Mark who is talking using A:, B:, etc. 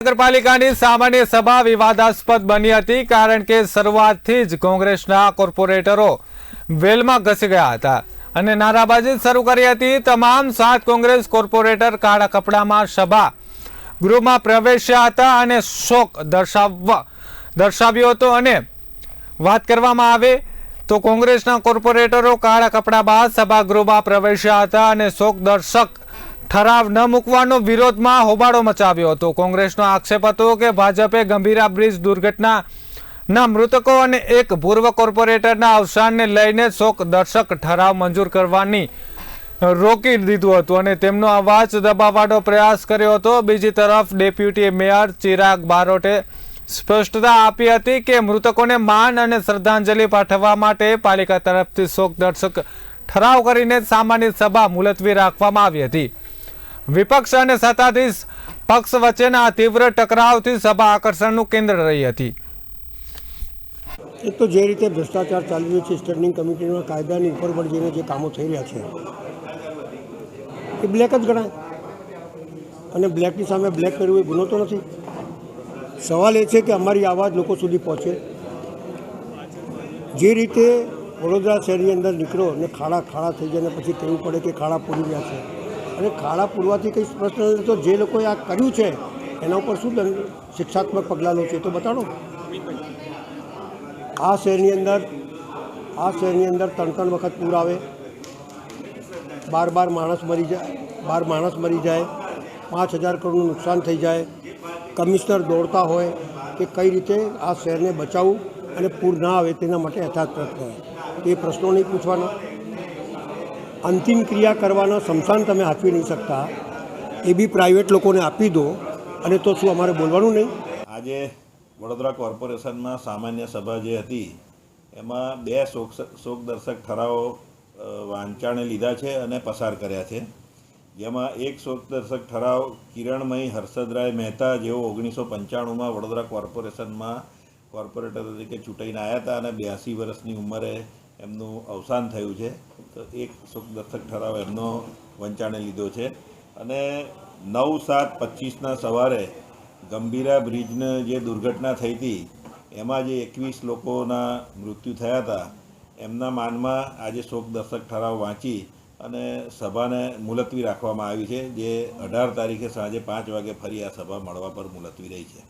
A: નગરપાલિકાની સામાન્ય સભા વિવાદાસ્પદ બની હતી કારણ કે શરૂઆતથી જ કોંગ્રેસના કોર્પોરેટરો વેલમાં ઘસી ગયા હતા અને નારાબાજી શરૂ કરી હતી. તમામ સાત કોંગ્રેસ કોર્પોરેટર કાળા કપડામાં સભા ગૃહમાં પ્રવેશ્યા હતા અને શોક દર્શાવવા દર્શાવ્યો હતો. અને વાત કરવામાં આવે તો કોંગ્રેસના કોર્પોરેટરો કાળા કપડા બાદ સભાગૃહમાં પ્રવેશ્યા હતા અને શોક દર્શક ઠરાવ ન મૂકવાનો વિરોધમાં હોબાળો મચાવ્યો હતો. કોંગ્રેસનો આક્ષેપ હતો કે ભાજપે ગંભીરા બ્રિજ દુર્ઘટના ના મૃતકો અને એક પૂર્વ કોર્પોરેટરના અવસાનને લઈને શોક દર્શક ઠરાવ મંજૂર કરવાની રોકી દીધું હતું અને તેમનો અવાજ દબાવવાનો પ્રયાસ કર્યો હતો. બીજી તરફ ડેપ્યુટી મેયર ચિરાગ બારોટે સ્પષ્ટતા આપી હતી કે મૃતકોને માન અને શ્રદ્ધાંજલિ પાઠવવા માટે પાલિકા તરફથી શોક દર્શક ઠરાવ કરીને સામાન્ય સભા મુલતવી રાખવામાં આવી હતી. વિપક્ષ અને સત્તાધીશ પક્ષ વચ્ચેના તીવ્ર ટકરાવથી સભા આકર્ષણનું કેન્દ્ર રહી હતી.
B: એક તો જે રીતે ભ્રષ્ટાચાર ચાલી રહ્યો છે, સ્ટેન્ડિંગ કમિટીના કાયદાની ઉપર પણ જઈને જે કામો થઈ રહ્યા છે, એ બ્લેક જ ગણાય. અને બ્લેકની સામે બ્લેક કરવું એ ગુનો તો નથી. સવાલ એ છે કે અમારી આવાજ લોકો સુધી પહોંચે. જે રીતે વડોદરા શહેરની અંદર નીકળો અને ખાડા ખાડા થઈ જાય અને પછી કહેવું પડે કે ખાડા પૂરી રહ્યા છે. અને ખાડા પૂરવાથી કંઈ પ્રશ્ન તો જે લોકોએ આ કર્યું છે, એના ઉપર શું શિક્ષાત્મક પગલાં લો છે તો બતાડો. આ શહેરની અંદર, આ શહેરની અંદર ત્રણ ત્રણ વખત પૂર આવે. બાર બાર માણસ મરી જાય, બાર માણસ મરી જાય. પાંચ હજાર કરોડનું નુકસાન થઈ જાય. કમિશનર દોડતા હોય કે કઈ રીતે આ શહેરને બચાવવું અને પૂર ના આવે તેના માટે યથાર્થ પ્રયત્ન. એ પ્રશ્નો નહીં પૂછવાના. અંતિમ ક્રિયા કરવાનો સમસાન તમે આપી નહીં શકતા, એ બી પ્રાઇવેટ લોકોને આપી દો, અને તો શું અમારે બોલવાનું નહીં?
C: આજે વડોદરા કોર્પોરેશનમાં સામાન્ય સભા જે હતી, એમાં બે શોક શોકદર્શક ઠરાવો વાંચાણે લીધા છે અને પસાર કર્યા છે. જેમાં એક શોકદર્શક ઠરાવ, કિરણમય હર્ષદરાય મહેતા જેઓ ઓગણીસો પંચાણુંમાં વડોદરા કોર્પોરેશનમાં કોર્પોરેટર તરીકે ચૂંટાઈને આવ્યા હતા અને બ્યાસી વર્ષની ઉંમરે એમનું અવસાન થયું છે. તો એક શોકદર્શક ઠરાવ એમનો વંચાણે લીધો છે. અને નવ સાત પચીસના સવારે ગંભીરા બ્રિજને જે દુર્ઘટના થઈ હતી, એમાં જે એકવીસ લોકોના મૃત્યુ થયા હતા, એમના માનમાં આજે શોકદર્શક ઠરાવ વાંચી અને સભાને મુલતવી રાખવામાં આવી છે, જે અઢાર તારીખે સાંજે પાંચ વાગે ફરી આ સભા મળવા પર મુલતવી રહી છે.